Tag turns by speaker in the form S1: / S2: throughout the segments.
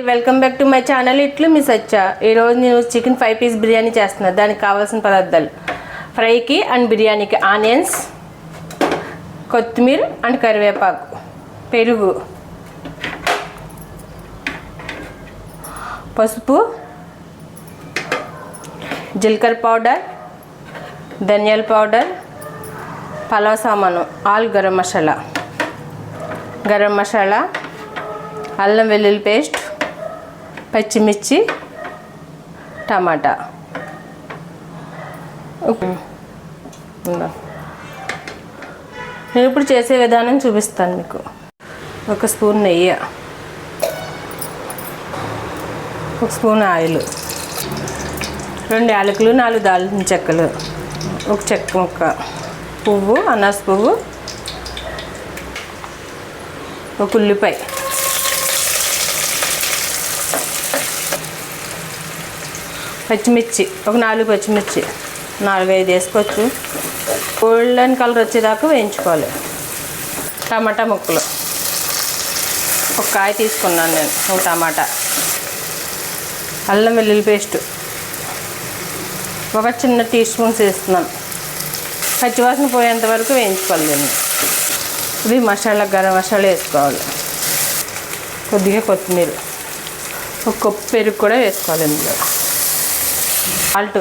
S1: Welcome back to my channel. ఇట్లు మిస్ వచ్చా ఈరోజు నేను చికెన్ ఫైవ్ పీస్ బిర్యానీ చేస్తున్నాను దానికి కావాల్సిన పదార్థాలు. ఫ్రైకి అండ్ బిర్యానీకి ఆనియన్స్ కొత్తిమీర అండ్ కరివేపాకు. పెరుగు. పసుపు. జీలకర్ర పౌడర్. ధనియాల పౌడర్. పలావ్ సామాను. ఆల్ గరం మసాలా. గరం మసాలా. అల్లం వెల్లుల్లి పేస్ట్. పచ్చిమిర్చి టమాటా. నేను ఇప్పుడు చేసే విధానం చూపిస్తాను మీకు. ఒక స్పూన్ నెయ్యి. ఒక స్పూన్ ఆయిల్. రెండు యాలకులు నాలుగు దాల్చిన చెక్కలు. ఒక చెక్క ముక్క. పువ్వు అనాస పువ్వు. ఒక ఉల్లిపాయ. పచ్చిమిర్చి ఒక నాలుగు పచ్చిమిర్చి నాలుగు వేసుకోవచ్చు. గోల్డెన్ కలర్ వచ్చేదాకా వేయించుకోవాలి. టమాటా ముక్కలు. ఒక కాయ తీసుకున్నాను నేను ఒక టమాటా. అల్లం వెల్లుల్లి పేస్ట్. ఒక చిన్న టీ స్పూన్స్ వేస్తున్నాను. పచ్చివాసన పోయేంత వరకు వేయించుకోవాలి దీన్ని. ఇది మసాలా గరం మసాలా వేసుకోవాలి. కొద్దిగా కొత్తిమీర. ఒక కప్పు పెరుగు కూడా వేసుకోవాలి ఇందులో. సాల్ట్.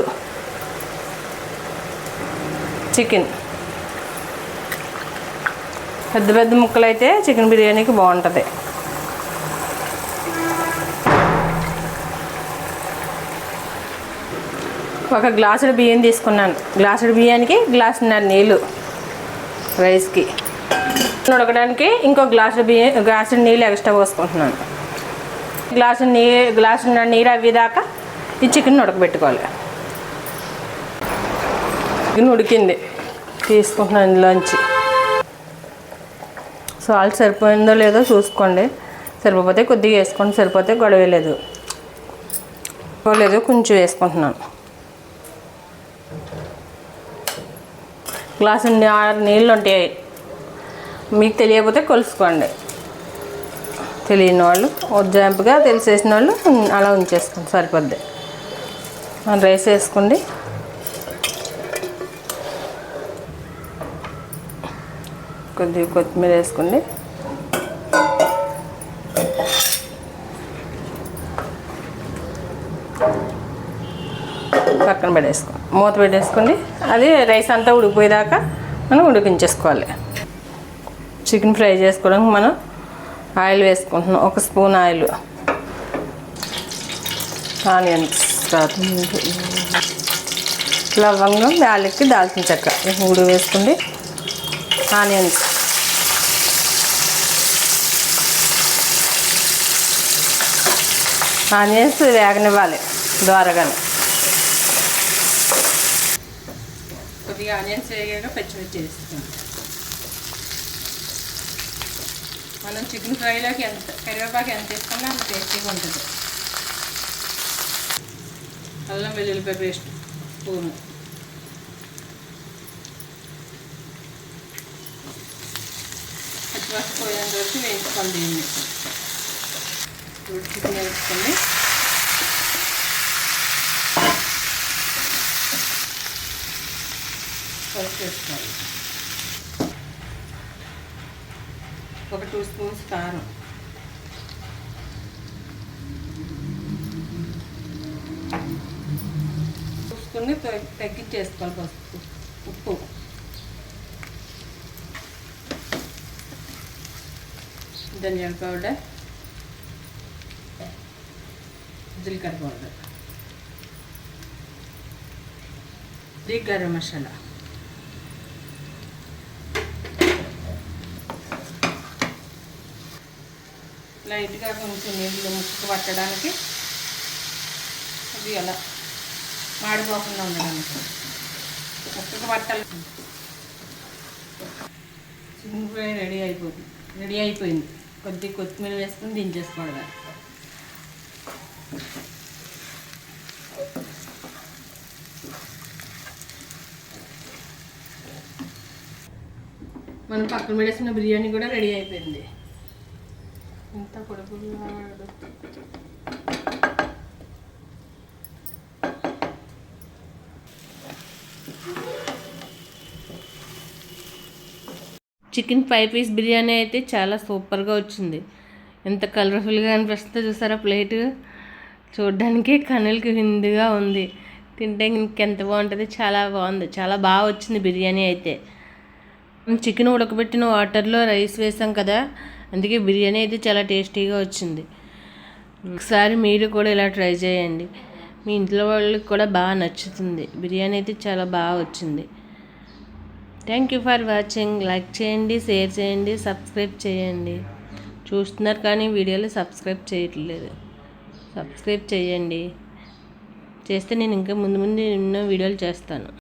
S1: చికెన్. పెద్ద పెద్ద ముక్కలు అయితే చికెన్ బిర్యానీకి బాగుంటుంది. ఒక గ్లాసుడు బియ్యం తీసుకున్నాను. గ్లాసుడు బియ్యానికి గ్లాసున్నర నీళ్ళు రైస్కి. ఉడకడానికి ఇంకో గ్లాసు బియ్యం గ్లాసు నీళ్ళు ఎక్స్ట్రా పోసుకుంటున్నాను. గ్లాసు నీ గ్లాసున్నర నీరు అవ్వేదాకా ఈ చికెన్ ఉడకబెట్టుకోవాలి. చికెన్ ఉడికింది. తీసుకుంటున్నాను ఇందులోంచి సాల్ట్ సరిపోయిందో లేదో చూసుకోండి. సరిపోతే కొద్దిగా వేసుకోండి సరిపోతే గొడవ లేదు. లేదు కొంచెం వేసుకుంటున్నాను. గ్లాసు ఆరు నీళ్ళు ఉంటాయి. మీకు తెలియకపోతే కొలుసుకోండి. తెలియని వాళ్ళు ఉజ్జాయింపుగా తెలిసేసిన వాళ్ళు అలా ఉంచేసుకోండి సరిపోద్ది. రైస్ వేసుకోండి కొద్దిగా కొత్తిమీర వేసుకోండి పక్కన పెట్టేసుకో మూత పెట్టేసుకోండి అది రైస్ అంతా ఉడికిపోయేదాకా మనం ఉడికించేసుకోవాలి. చికెన్ ఫ్రై చేసుకోవడానికి మనం ఆయిల్ వేసుకుంటున్నాం. ఒక స్పూన్ ఆయిల్. ఆనియన్స్ లవంగం యాలక్కి దాల్చిన చెక్క. ఉడి మూడు వేసుకోండి ఆనియన్స్ ఆనియన్స్ వేగనివ్వాలి ద్వారగానే. కొద్దిగా ఆనియన్స్ వేగాక పచ్చిమిర్చి వేస్తాం మనం చికెన్ ఫ్రైలోకి ఎంత కరివేపాకు ఎంత వేసుకున్నా అంత టేస్టీగా ఉంటుంది. అల్లం వెల్లుల్లిపాయ పేస్ట్ స్పూను పచ్చివాసన పోయేంత వరకు వేయించుకోవాలి దీన్ని ఇప్పుడు చికెన్ వేసుకోండి పసుపు వేసుకోవాలి ఒక టూ స్పూన్స్ కారం చూసుకుని తగ్గించేసుకోవాలి పసుపు ఉప్పు ధనియాల పౌడర్ జీలకర్ర పౌడర్ ఇది గరం మసాలా లైట్గా కొంచెం నీళ్ళు ముక్కు పట్టడానికి అది అలా మాడిపోకుండా ఉండడానికి. ముక్కకు పట్టాలి. చికెన్ ఫ్రై రెడీ అయిపోతుంది. రెడీ అయిపోయింది. కొద్దిగా కొత్తిమీర వేసుకుని దించేసుకోవడమే మనం పక్కన పెట్టేసిన బిర్యానీ కూడా రెడీ అయిపోయింది. ఇంత పొడుగులాడు చికెన్ ఫైవ్ పీస్ బిర్యానీ అయితే చాలా సూపర్గా వచ్చింది. ఎంత కలర్ఫుల్గా అనిపిస్తుందో చూసారా ప్లేట్? చూడడానికి కనులకి విందుగా ఉంది. తింటే ఇంకెంత బాగుంటుంది? చాలా బాగుంది. చాలా బాగా వచ్చింది బిర్యానీ అయితే. చికెన్ ఉడకబెట్టిన వాటర్లో రైస్ వేసాం కదా? అందుకే బిర్యానీ అయితే చాలా టేస్టీగా వచ్చింది. ఒకసారి మీరు కూడా ఇలా ట్రై చేయండి. మీ ఇంట్లో వాళ్ళకి కూడా బాగా నచ్చుతుంది. బిర్యానీ అయితే చాలా బాగా వచ్చింది. Thank you for watching like చేయండి షేర్ చేయండి సబ్స్క్రైబ్ చేయండి. చూస్తున్నారు కానీ వీడియోలు సబ్స్క్రైబ్ చేయట్లేదు. సబ్స్క్రైబ్ చేయండి. చేస్తే నేను ఇంకా ముందు ముందు ఎన్నో వీడియోలు చేస్తాను.